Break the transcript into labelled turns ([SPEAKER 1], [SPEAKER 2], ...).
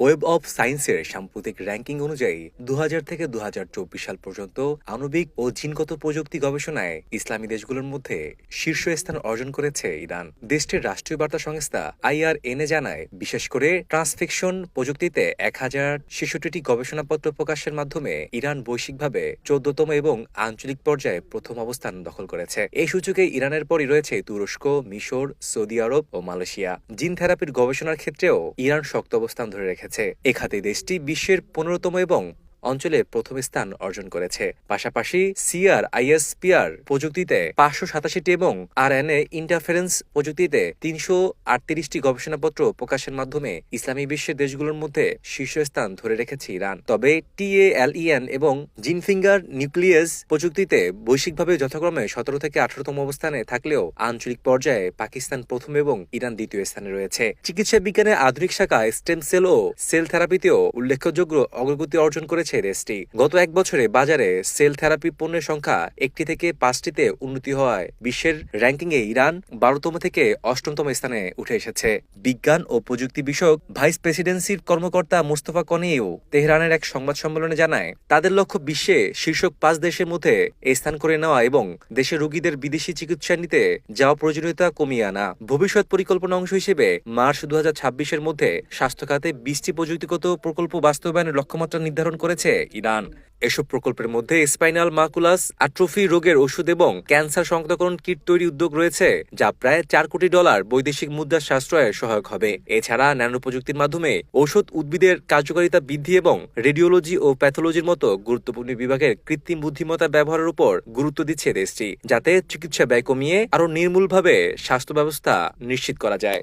[SPEAKER 1] Web of সায়েন্সের সাম্প্রতিক ranking অনুযায়ী দু হাজার থেকে দু হাজার চব্বিশ সাল পর্যন্ত আণবিক ও জিনগত প্রযুক্তি গবেষণায় ইসলামী দেশগুলোর মধ্যে শীর্ষস্থান অর্জন করেছে ইরান। দেশটির রাষ্ট্রীয় বার্তা সংস্থা আইআরএনএ জানায়, বিশেষ করে ট্রান্সফিকশন প্রযুক্তিতে এক হাজার ছেষট্টিটি গবেষণাপত্র প্রকাশের মাধ্যমে ইরান বৈশ্বিকভাবে চোদ্দতম এবং আঞ্চলিক পর্যায়ে প্রথম অবস্থান দখল করেছে। এই সূচকে ইরানের পরই রয়েছে তুরস্ক, মিশর, সৌদি আরব ও মালয়েশিয়া। জিন থেরাপির গবেষণার ক্ষেত্রেও ইরান শক্ত অবস্থান ধরে রেখেছে। এ খাতে দেশটি বিশ্বের পনেরোতম এবং অঞ্চলে প্রথম স্থান অর্জন করেছে। পাশাপাশি সিআর আইএসপিআর প্রযুক্তিতে পাঁচশো সাতাশিটি এবং আর এন এ ইন্টারফারেন্স প্রযুক্তিতে তিনশো আটত্রিশটি গবেষণাপত্র প্রকাশের মাধ্যমে ইসলামী বিশ্বের দেশগুলোর মধ্যে শীর্ষস্থান ধরে রেখেছে ইরান। তবে টিএএলইএন এবং জিনফিঙ্গার নিউক্লিয়াস প্রযুক্তিতে বৈশ্বিকভাবে যথাক্রমে সতেরো থেকে আঠারোতম অবস্থানে থাকলেও আঞ্চলিক পর্যায়ে পাকিস্তান প্রথম এবং ইরান দ্বিতীয় স্থানে রয়েছে। চিকিৎসা বিজ্ঞানের আধুনিক শাখায় স্টেম সেল ও সেল থেরাপিতেও উল্লেখযোগ্য অগ্রগতি অর্জন করেছে দেশটি গত এক বছরে বাজারে সেল থেরাপি পণ্যের সংখ্যা একটি থেকে পাঁচটিতে উন্নতি হওয়ায় বিশ্বের র্যাঙ্কিংয়ে ইরান বারোতম থেকে অষ্টমতম স্থানে উঠে এসেছে। বিজ্ঞান ও প্রযুক্তি বিষয়ক ভাইস প্রেসিডেন্সির কর্মকর্তা মোস্তফা কনিও তেহরানের এক সংবাদ সম্মেলনে জানায়, তাদের লক্ষ্য বিশ্বে শীর্ষ পাঁচ দেশের মধ্যে স্থান করে নেওয়া এবং দেশের রোগীদের বিদেশি চিকিৎসা নিতে যাওয়া প্রয়োজনীয়তা কমিয়ে আনা। ভবিষ্যৎ পরিকল্পনা অংশ হিসেবে মার্চ দু হাজার মধ্যে স্বাস্থ্য খাতে বিশটি প্রযুক্তিগত প্রকল্প বাস্তবায়নের লক্ষ্যমাত্রা নির্ধারণ করেছে ইরান, এসব প্রকল্পের মধ্যে স্পাইনাল মাকুলাস, আট্রফি রোগের ওষুধ এবং ক্যান্সার শনাক্তকরণ কিট তৈরি উদ্যোগ রয়েছে, যা প্রায় চার কোটি ডলার বৈদেশিক মুদ্রার সাশ্রয়ে সহায়ক হবে। এছাড়া ন্যানো প্রযুক্তির মাধ্যমে ঔষধ উদ্ভিদের কার্যকারিতা বৃদ্ধি এবং রেডিওলজি ও প্যাথোলজির মতো গুরুত্বপূর্ণ বিভাগের কৃত্রিম বুদ্ধিমত্তা ব্যবহারের উপর গুরুত্ব দিচ্ছে দেশটি, যাতে চিকিৎসা ব্যয় কমিয়ে আরও নির্মূলভাবে স্বাস্থ্য ব্যবস্থা নিশ্চিত করা যায়।